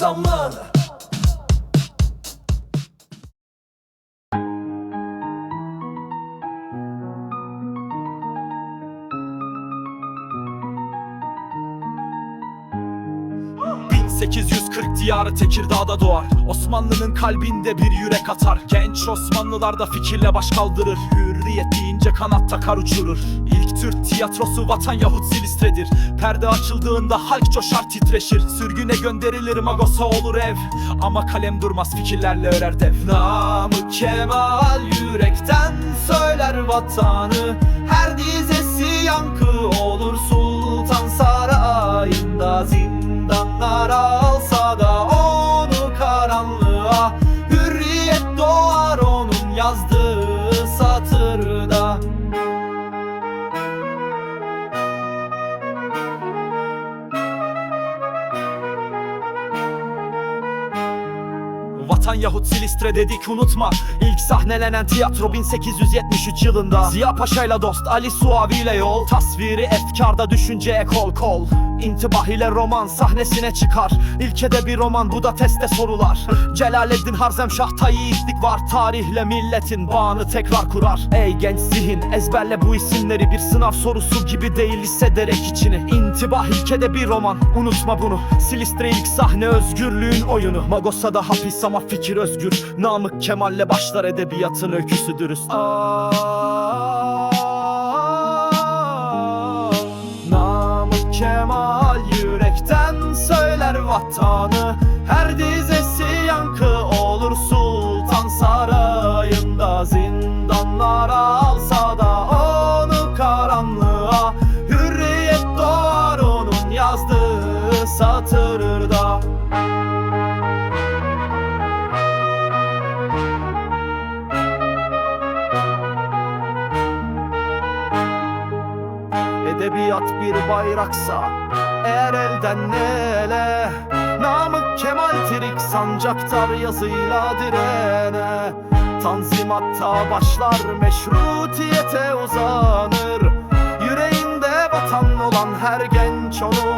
zamana ...1840 diyarı Tekirdağ'da doğar. Osmanlı'nın kalbinde bir yürek atar. Genç Osmanlılar da fikirle baş kaldırır. Hürriyet deyince kanat takar uçurur. İlk Türk tiyatrosu vatan yahut Silistre'dir. Perde açıldığında halk coşar titreşir. Sürgüne gönderilir magosa olur ev. Ama kalem durmaz fikirlerle örer dev. Namık Kemal yürekten söyler vatanı. Her dizesi yankı olur Alsa da onu karanlığa Hürriyet doğar onun yazdığı satırda. Vatan yahut Silistre dedik unutma İlk sahnelenen tiyatro 1873 yılında. Ziya Paşa'yla dost Ali Suavi ile yol Tasviri efkarda düşünceye kol kol İntibah ile roman sahnesine çıkar. İlkede bir roman bu da teste sorular. Celaleddin Harzemşah yiğitlik var. Tarihle milletin bağını tekrar kurar. Ey genç zihin ezberle bu isimleri. Bir sınav sorusu gibi değil hissederek içini. İntibah ilkede bir roman unutma bunu. Silistre ilk sahne özgürlüğün oyunu. Magosa'da hapis ama fikir özgür. Namık Kemal'le başlar edebiyatın öyküsü dürüst. Aa, Namık Kemal vatanı Her dizesi yankı olur Sultan Sarayı'nda. Zindanlar alsa da onu karanlığa Hürriyet doğar onun yazdığı satırda Edebiyat bir bayraksa eğer elden ne direne Namık Kemal Tirik sancaktar yazıyla direne. Tanzimatta başlar meşrutiyete uzanır Yüreğinde vatan olan her genç onu